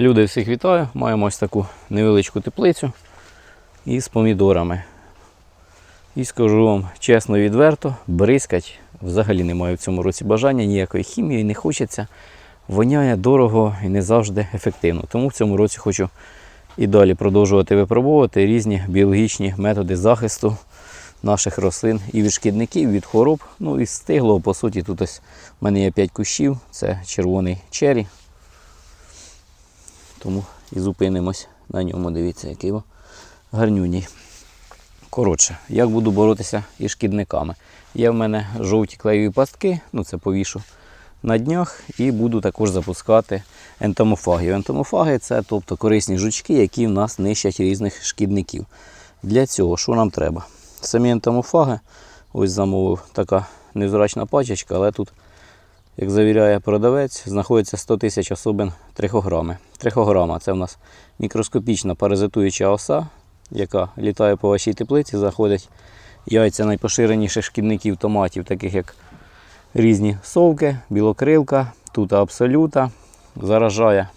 Люди, всіх вітаю. Маємо ось таку невеличку теплицю із помідорами. І скажу вам чесно і відверто, бризкать взагалі немає в цьому році бажання, ніякої хімії не хочеться. Воняє дорого і не завжди ефективно. Тому в цьому році хочу і далі продовжувати випробовувати різні біологічні методи захисту наших рослин і від шкідників, від хвороб. Ну і стигло, по суті, тут ось в мене є 5 кущів, це червоний чері. Тому і зупинимось на ньому. Дивіться, який гарнюній. Коротше, як буду боротися із шкідниками. Є в мене жовті клеєві пастки, ну це повішу на днях, і буду також запускати ентомофагію. Ентомофаги це тобто корисні жучки, які в нас нищать різних шкідників. Для цього що нам треба? Самі ентомофаги, ось замовив така невзрачна пачечка, але тут як завіряє продавець, знаходиться 100 тисяч особин трихограми. Трихограма це в нас мікроскопічна паразитуюча оса, яка літає по вашій теплиці, заходить яйця найпоширеніших шкідників томатів, таких як різні совки, білокрилка, тута абсолюта, заражає,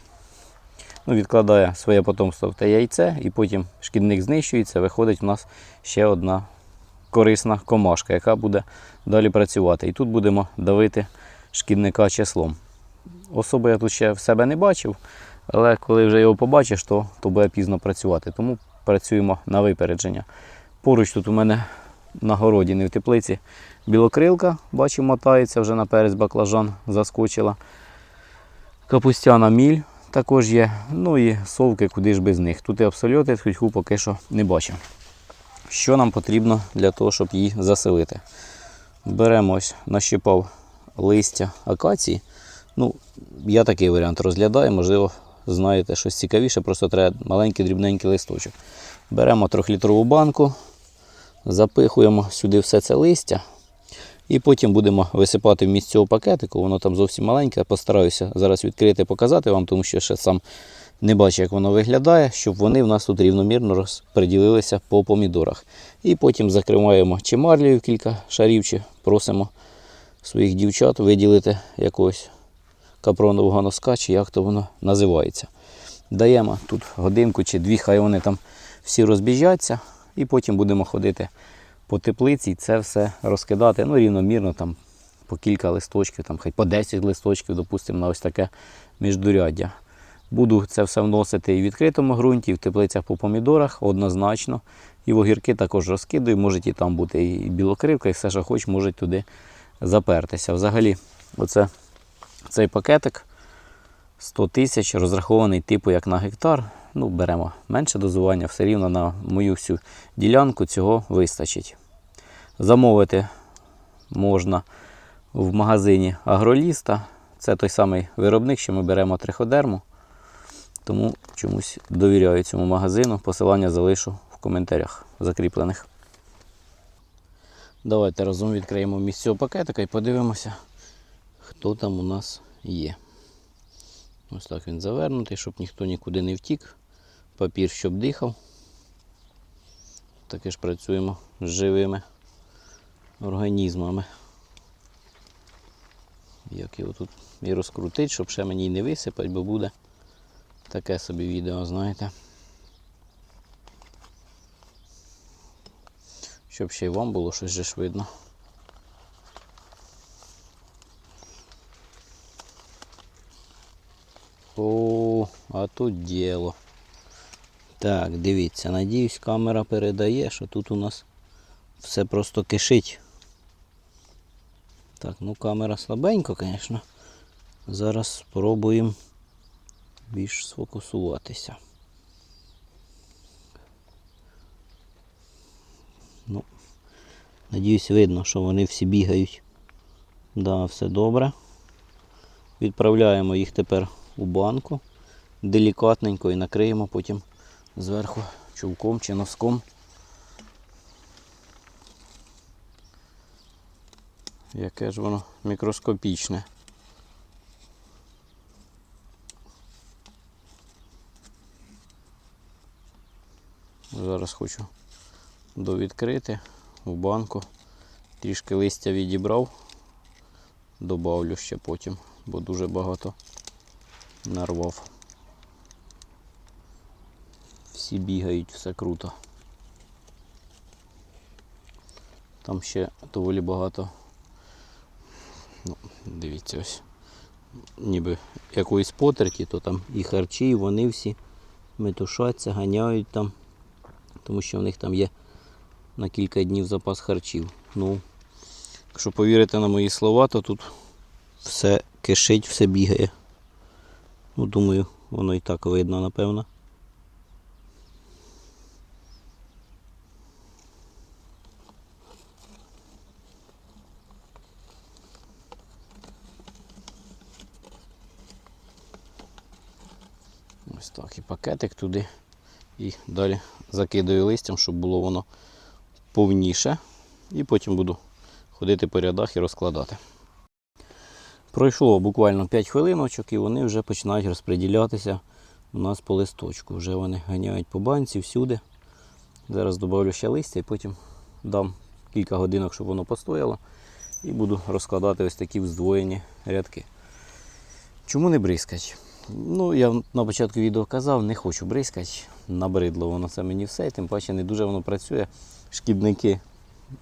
ну, відкладає своє потомство те яйце, і потім шкідник знищується, виходить в нас ще одна корисна комашка, яка буде далі працювати. І тут будемо давити шкідника числом. Особи я тут ще в себе не бачив, але коли вже його побачиш, то, то буде пізно працювати. Тому працюємо на випередження. Поруч тут у мене на городі, не в теплиці, білокрилка, бачу, мотається вже на перець баклажан заскочила. Капустяна міль також є. Ну і совки, куди ж без них. Тут і абсолюти, тху поки що не бачив. Що нам потрібно для того, щоб її заселити? Беремо ось, нащипав листя акації. Ну, я такий варіант розглядаю, можливо, знаєте щось цікавіше, просто треба маленький дрібненький листочок. Беремо трьохлітрову банку, запихуємо сюди все це листя. І потім будемо висипати вміст цього пакетику, воно там зовсім маленьке. Постараюся зараз відкрити, показати вам, тому що ще сам не бачу, як воно виглядає, щоб вони в нас тут рівномірно розподілилися по помідорах. І потім закриваємо чи марлею кілька шарів, чи просимо своїх дівчат виділити якогось капронового носка, чи як то воно називається. Даємо тут годинку чи дві, хай вони там всі розбіжаться, і потім будемо ходити по теплиці і це все розкидати ну, рівномірно там по кілька листочків, там, хай по 10 листочків, допустимо, на ось таке міждуряддя. Буду це все вносити і в відкритому ґрунті, і в теплицях по помідорах однозначно. І в огірки також розкидаю, може і там бути і білокривка, і все, що хоч, може туди запертися. Взагалі, оце, цей пакетик 100 тисяч розрахований типу як на гектар. Ну, беремо менше дозування, все рівно на мою всю ділянку цього вистачить. Замовити можна в магазині Агроліста. Це той самий виробник, що ми беремо триходерму. Тому чомусь довіряю цьому магазину. Посилання залишу в коментарях закріплених. Давайте разом відкриємо місць цього пакетика і подивимося, хто там у нас є. Ось так він завернутий, щоб ніхто нікуди не втік. Папір, щоб дихав. Таки ж працюємо з живими організмами. Як його тут і розкрутить, щоб ще мені не висипать, бо буде таке собі відео, знаєте. Щоб ще й вам було щось же ж видно. О, а тут діло. Так, дивіться, надіюсь, камера передає, що тут у нас все просто кишить. Так, ну камера слабенько, звісно. Зараз спробуємо більш сфокусуватися. Ну, надіюсь, видно, що вони всі бігають. Да, все добре. Відправляємо їх тепер у банку делікатненько і накриємо потім зверху чулком чи носком. Яке ж воно мікроскопічне. Зараз хочу довідкрити у банку. Трішки листя відібрав, добавлю ще потім, бо дуже багато нарвав. Всі бігають, все круто. Там ще доволі багато. Ну, дивіться ось. Ніби якоїсь потерті, то там і харчі, і вони всі метушаться, ганяють там. Тому що в них там є на кілька днів запас харчів. Ну, якщо повірите на мої слова, то тут все кишить, все бігає. Ну, думаю, воно і так видно, напевно. Ось так, і пакетик туди. І далі закидаю листям, щоб було воно повніше. І потім буду ходити по рядах і розкладати. Пройшло буквально 5 хвилиночок і вони вже починають розподілятися у нас по листочку. Вже вони ганяють по банці всюди. Зараз додавлю ще листя і потім дам кілька годинок, щоб воно постояло. І буду розкладати ось такі вздвоєні рядки. Чому не бризкать? Ну, я на початку відео казав, не хочу бризкати. Набридло воно це мені все, і тим паче не дуже воно працює. Шкідники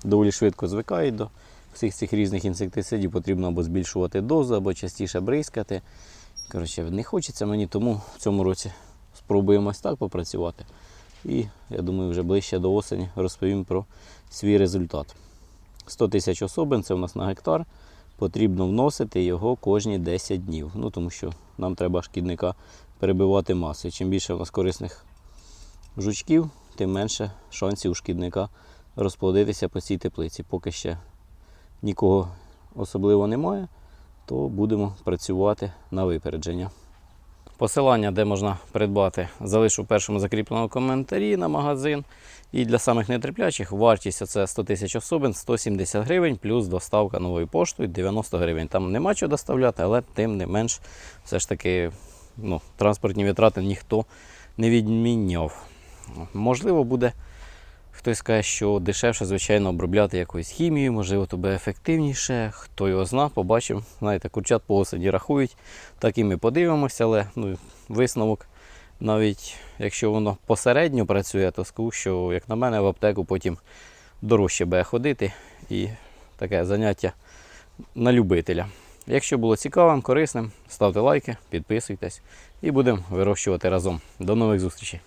доволі швидко звикають до всіх цих різних інсектицидів. Потрібно або збільшувати дозу, або частіше бризкати. Коротше, не хочеться мені, тому в цьому році спробуємо так попрацювати. І я думаю, вже ближче до осені розповім про свій результат. 100 тисяч особин це у нас на гектар. Потрібно вносити його кожні 10 днів. Ну, тому що нам треба шкідника перебивати масою. Чим більше у нас корисних жучків, тим менше шансів у шкідника розплодитися по цій теплиці. Поки ще нікого особливо немає, то будемо працювати на випередження. Посилання, де можна придбати, залишу в першому закріпленому коментарі на магазин. І для самих нетерплячих вартість це 100 тисяч особин 170 гривень, плюс доставка новою поштою 90 гривень. Там нема чого доставляти, але тим не менш, все ж таки ну, транспортні витрати ніхто не відміняв. Можливо, буде хтось скаже, що дешевше, звичайно, обробляти якоюсь хімією, можливо, то буде ефективніше. Хто його зна, побачимо. Знаєте, курчат по осені рахують, так і ми подивимося, але ну, висновок. Навіть якщо воно посередньо працює, то скажу, що, як на мене, в аптеку потім дорожче буде ходити і таке заняття на любителя. Якщо було цікавим, корисним, ставте лайки, підписуйтесь і будемо вирощувати разом. До нових зустрічей!